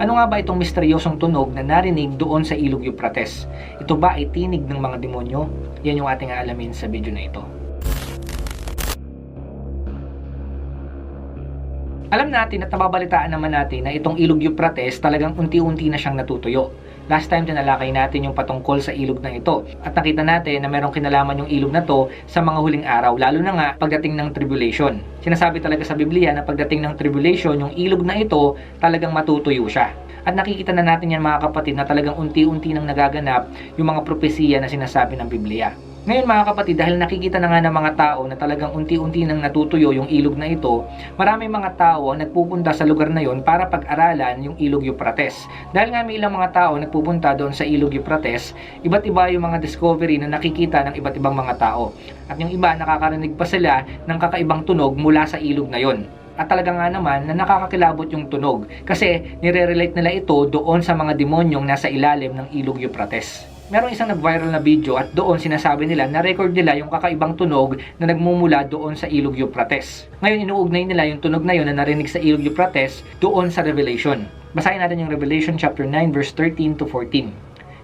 Ano nga ba itong misteryosong tunog na narinig doon sa ilog Euphrates? Ito ba ay tinig ng mga demonyo? Yan yung ating aalamin sa video na ito. Alam natin at nababalitaan naman natin na itong ilog Euphrates talagang unti-unti na siyang natutuyo. Last time tinalakay natin yung patungkol sa ilog na ito at nakita natin na merong kinalaman yung ilog na to sa mga huling araw lalo na nga pagdating ng tribulation. Sinasabi talaga sa Biblia na pagdating ng tribulation yung ilog na ito talagang matutuyo siya. At nakikita na natin yan mga kapatid na talagang unti-unti nang nagaganap yung mga propesiya na sinasabi ng Biblia. Ngayon mga kapatid, dahil nakikita na nga ng mga tao na talagang unti-unti nang natutuyo yung ilog na ito, maraming mga tao ang nagpupunta sa lugar na yon para pag-aralan yung ilog Euphrates. Dahil nga may ilang mga tao nagpupunta doon sa ilog Euphrates, iba't iba yung mga discovery na nakikita ng iba't ibang mga tao. At yung iba, nakakarinig pa sila ng kakaibang tunog mula sa ilog na yon. At talaga nga naman na nakakakilabot yung tunog kasi nire-relate nila ito doon sa mga demonyong nasa ilalim ng ilog Euphrates merong isang nag-viral na video at doon sinasabi nila na record nila yung kakaibang tunog na nagmumula doon sa ilog Euphrates. Ngayon inuugnay nila yung tunog na yun na narinig sa ilog Euphrates doon sa Revelation. Basahin natin yung Revelation chapter 9 verse 13 to 14.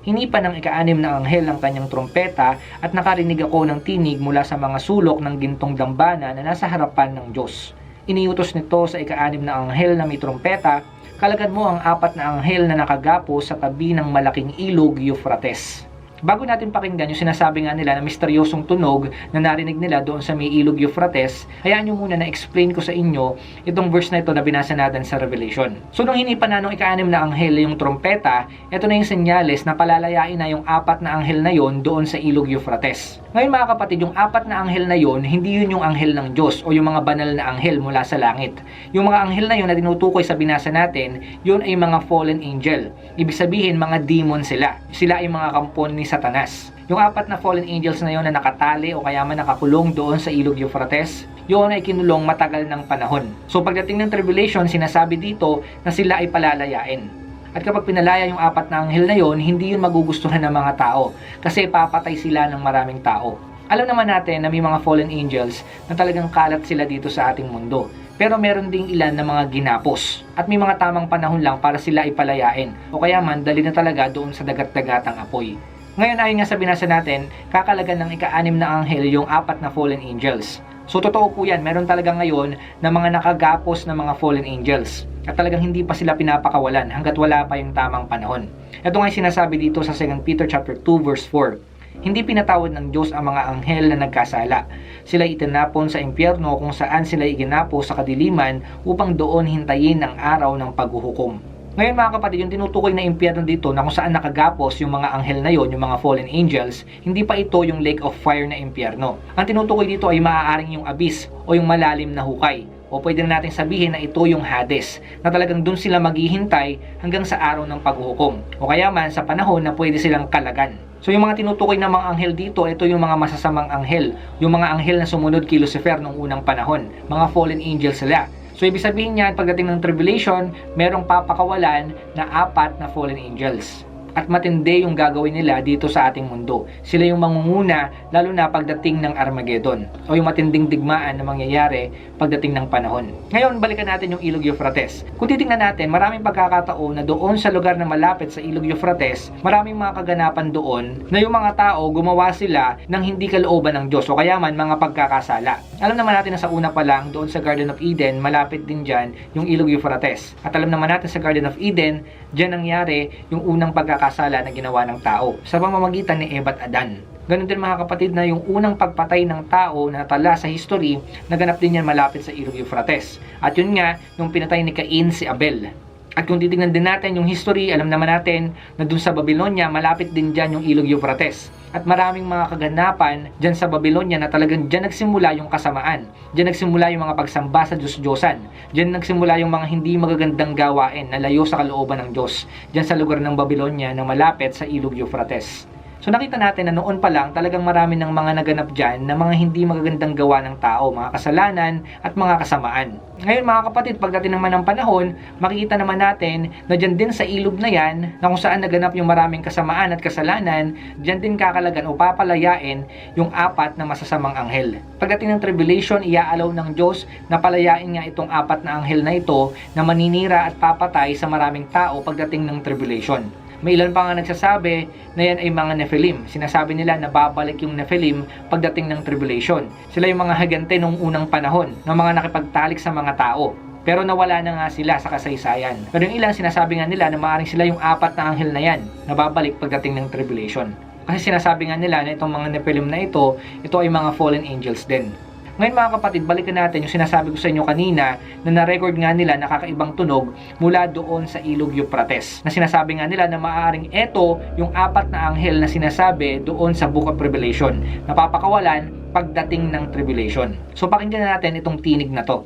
Hinipa ng ika-anim na anghel ang kanyang trompeta at nakarinig ako ng tinig mula sa mga sulok ng gintong dambana na nasa harapan ng Diyos. Iniutos nito sa ika-anim na anghel na may trompeta kalagad mo ang apat na anghel na nakagapo sa tabi ng malaking ilog Euphrates. Bago natin pakinggan yung sinasabi nga nila na misteryosong tunog na narinig nila doon sa may ilog Euphrates, hayaan nyo muna na explain ko sa inyo itong verse na ito na binasa natin sa Revelation. So nung hinipa na nung ika-anim na anghel yung trompeta, ito na yung senyales na palalayain na yung apat na anghel na yon doon sa ilog Euphrates. Ngayon mga kapatid, yung apat na anghel na yon, hindi yun yung anghel ng Diyos o yung mga banal na anghel mula sa langit. Yung mga anghel na yon na tinutukoy sa binasa natin, yun ay mga fallen angel. Ibig sabihin, mga demon sila. Sila ay mga kampon ni Satanas. Yung apat na fallen angels na yon na nakatali o kaya man nakakulong doon sa ilog Euphrates, yun ay kinulong matagal ng panahon. So pagdating ng tribulation, sinasabi dito na sila ay palalayain. At kapag pinalaya yung apat na anghel na yon, hindi yun magugustuhan ng mga tao kasi papatay sila ng maraming tao. Alam naman natin na may mga fallen angels na talagang kalat sila dito sa ating mundo. Pero meron ding ilan na mga ginapos at may mga tamang panahon lang para sila ipalayain o kaya man dali na talaga doon sa dagat-dagatang apoy. Ngayon ayon nga sa binasa natin, kakalagan ng ika-anim na anghel yung apat na fallen angels. So totoo po yan, meron talaga ngayon na mga nakagapos na mga fallen angels at talagang hindi pa sila pinapakawalan hanggat wala pa yung tamang panahon. Ito nga sinasabi dito sa 2 Peter chapter 2 verse 4. Hindi pinatawad ng Diyos ang mga anghel na nagkasala. Sila itinapon sa impyerno kung saan sila iginapo sa kadiliman upang doon hintayin ang araw ng paghuhukom. Ngayon mga kapatid, yung tinutukoy na impyerno dito na kung saan nakagapos yung mga anghel na yon, yung mga fallen angels, hindi pa ito yung lake of fire na impyerno. Ang tinutukoy dito ay maaaring yung abyss o yung malalim na hukay. O pwede na natin sabihin na ito yung Hades, na talagang dun sila maghihintay hanggang sa araw ng paghuhukom. O kaya man sa panahon na pwede silang kalagan. So yung mga tinutukoy ng mga anghel dito, ito yung mga masasamang anghel. Yung mga anghel na sumunod kay Lucifer nung unang panahon. Mga fallen angels sila. So ibig sabihin niyan, pagdating ng tribulation, merong papakawalan na apat na fallen angels. At matindi yung gagawin nila dito sa ating mundo. Sila yung mangunguna lalo na pagdating ng Armageddon o yung matinding digmaan na mangyayari pagdating ng panahon. Ngayon, balikan natin yung Ilog Euphrates. Kung titingnan natin, maraming pagkakataon na doon sa lugar na malapit sa Ilog Euphrates, maraming mga kaganapan doon na yung mga tao gumawa sila ng hindi kalooban ng Diyos o kaya man mga pagkakasala. Alam naman natin na sa una pa lang doon sa Garden of Eden, malapit din dyan yung Ilog Euphrates. At alam naman natin sa Garden of Eden, dyan nangyari yung unang pagkakasala na ginawa ng tao sa pamamagitan ni Eva at Adan. Ganon din mga kapatid na yung unang pagpatay ng tao na tala sa history, naganap din yan malapit sa Ilog Euphrates. At yun nga, nung pinatay ni Cain si Abel. At kung titignan din natin yung history, alam naman natin na dun sa Babylonia, malapit din dyan yung Ilog Euphrates. At maraming mga kaganapan dyan sa Babylonia na talagang dyan nagsimula yung kasamaan. Dyan nagsimula yung mga pagsamba sa Diyos-Diyosan. Dyan nagsimula yung mga hindi magagandang gawain na layo sa kalooban ng Diyos. Dyan sa lugar ng Babylonia na malapit sa Ilog Euphrates. So nakita natin na noon pa lang talagang marami ng mga naganap dyan na mga hindi magagandang gawa ng tao, mga kasalanan at mga kasamaan. Ngayon mga kapatid, pagdating naman ng panahon, makikita naman natin na dyan din sa ilog na yan, na kung saan naganap yung maraming kasamaan at kasalanan, dyan din kakalagan o papalayain yung apat na masasamang anghel. Pagdating ng tribulation, iaalaw ng Diyos na palayain nga itong apat na anghel na ito na maninira at papatay sa maraming tao pagdating ng tribulation. May ilan pa nga nagsasabi na yan ay mga Nephilim. Sinasabi nila na babalik yung Nephilim pagdating ng tribulation. Sila yung mga hagante nung unang panahon, ng mga nakipagtalik sa mga tao. Pero nawala na nga sila sa kasaysayan. Pero yung ilang sinasabi nga nila na maaaring sila yung apat na anghel na yan na babalik pagdating ng tribulation. Kasi sinasabi nga nila na itong mga Nephilim na ito, ito ay mga fallen angels din. Ngayon mga kapatid, balikan natin yung sinasabi ko sa inyo kanina na na-record nga nila na kakaibang tunog mula doon sa ilog Euphrates. Na sinasabi nga nila na maaaring eto yung apat na anghel na sinasabi doon sa Book of Revelation. Napapakawalan pagdating ng tribulation. So pakinggan na natin itong tinig na to.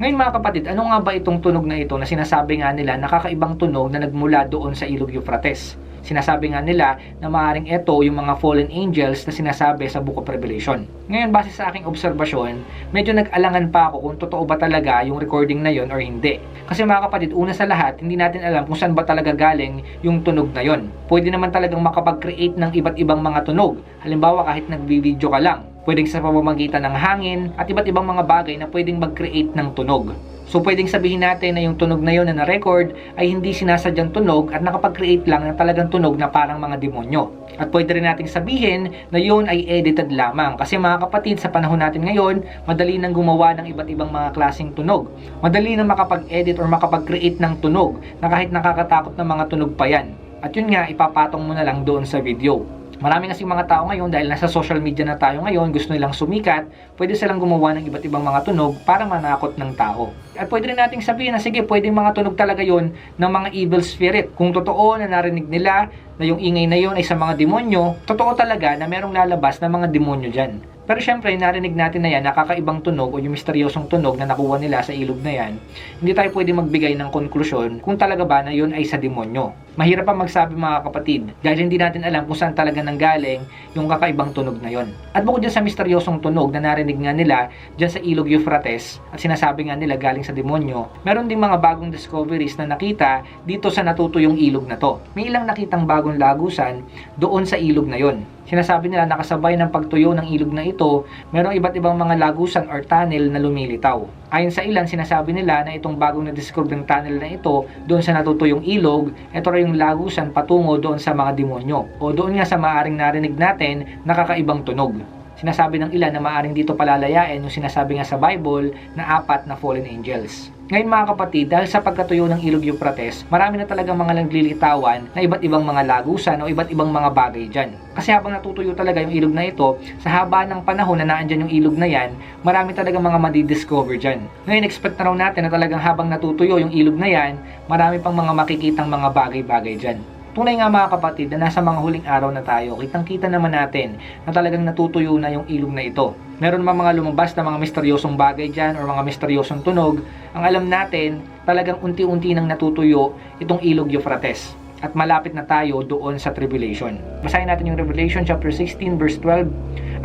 Ngayon mga kapatid, ano nga ba itong tunog na ito na sinasabi nga nila nakakaibang tunog na nagmula doon sa ilog Euphrates? Sinasabi nga nila na maaaring ito yung mga fallen angels na sinasabi sa Book of Revelation. Ngayon, base sa aking obserbasyon, medyo nag-alangan pa ako kung totoo ba talaga yung recording na yon or hindi. Kasi mga kapatid, una sa lahat, hindi natin alam kung saan ba talaga galing yung tunog na yon. Pwede naman talagang makapag-create ng iba't ibang mga tunog. Halimbawa, kahit nag-video ka lang, pwedeng sa pamamagitan ng hangin at iba't ibang mga bagay na pwedeng mag-create ng tunog. So pwedeng sabihin natin na yung tunog na yun na na-record ay hindi sinasadyang tunog at nakapag-create lang ng talagang tunog na parang mga demonyo. At pwede rin nating sabihin na yun ay edited lamang kasi mga kapatid sa panahon natin ngayon, madali nang gumawa ng iba't ibang mga klaseng tunog. Madali nang makapag-edit or makapag-create ng tunog na kahit nakakatakot na mga tunog pa yan. At yun nga, ipapatong mo na lang doon sa video. Marami kasi mga tao ngayon dahil nasa social media na tayo ngayon, gusto nilang sumikat, pwede silang gumawa ng iba't ibang mga tunog para manakot ng tao. At pwede rin nating sabihin na sige, pwedeng mga tunog talaga yon ng mga evil spirit. Kung totoo na narinig nila na yung ingay na yon ay sa mga demonyo, totoo talaga na merong lalabas na mga demonyo dyan. Pero syempre, narinig natin na yan, nakakaibang tunog o yung misteryosong tunog na nakuha nila sa ilog na yan, hindi tayo pwede magbigay ng konklusyon kung talaga ba na yun ay sa demonyo. Mahirap pa magsabi mga kapatid dahil hindi natin alam kung saan talaga nanggaling yung kakaibang tunog na yon. At bukod dyan sa misteryosong tunog na narinig nga nila dyan sa ilog Euphrates at sinasabi nga nila galing sa demonyo, meron ding mga bagong discoveries na nakita dito sa natutuyong ilog na to. May ilang nakitang bagong lagusan doon sa ilog na yon. Sinasabi nila nakasabay ng pagtuyo ng ilog na ito, merong iba't ibang mga lagusan or tunnel na lumilitaw. Ayon sa ilan, sinasabi nila na itong bagong na-discover tunnel na ito, doon sa natutuyong ilog, ito rin yung lagusan patungo doon sa mga demonyo. O doon nga sa maaring narinig natin, nakakaibang tunog. Sinasabi ng ilan na maaring dito palalayain yung sinasabi nga sa Bible na apat na fallen angels. Ngayon mga kapatid, dahil sa pagkatuyo ng ilog Euphrates, marami na talagang mga naglilitawan na iba't ibang mga lagusan o iba't ibang mga bagay dyan. Kasi habang natutuyo talaga yung ilog na ito, sa haba ng panahon na naandyan yung ilog na yan, marami talagang mga madidiscover dyan. Ngayon, expect na raw natin na talagang habang natutuyo yung ilog na yan, marami pang mga makikitang mga bagay-bagay dyan. Tunay nga mga kapatid na nasa mga huling araw na tayo, kitang-kita naman natin na talagang natutuyo na yung ilog na ito. Meron man mga lumabas na mga misteryosong bagay dyan or mga misteryosong tunog, ang alam natin, talagang unti-unti nang natutuyo itong ilog Euphrates at malapit na tayo doon sa tribulation. Basahin natin yung Revelation chapter 16 verse 12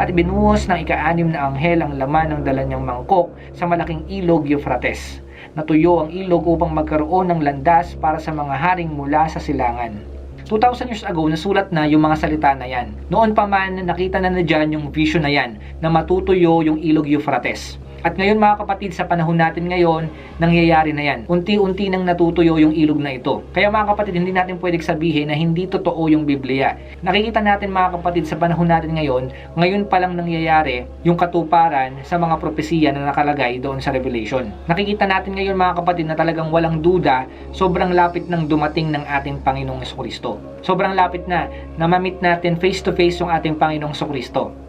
at ibinuhos ng ika-anim na anghel ang laman ng dala niyang mangkok sa malaking ilog Euphrates. Natuyo ang ilog upang magkaroon ng landas para sa mga haring mula sa silangan. 2,000 years ago, nasulat na yung mga salita na yan. Noon pa man, nakita na na dyan yung vision na yan, na matutuyo yung ilog Euphrates. At ngayon mga kapatid, sa panahon natin ngayon, nangyayari na yan. Unti-unti nang natutuyo yung ilog na ito. Kaya mga kapatid, hindi natin pwedeng sabihin na hindi totoo yung Biblia. Nakikita natin mga kapatid sa panahon natin ngayon, ngayon pa lang nangyayari yung katuparan sa mga propesiya na nakalagay doon sa Revelation. Nakikita natin ngayon mga kapatid na talagang walang duda, sobrang lapit ng dumating ng ating Panginoong Kristo. Sobrang lapit na na mamit natin face to face yung ating Panginoong Kristo.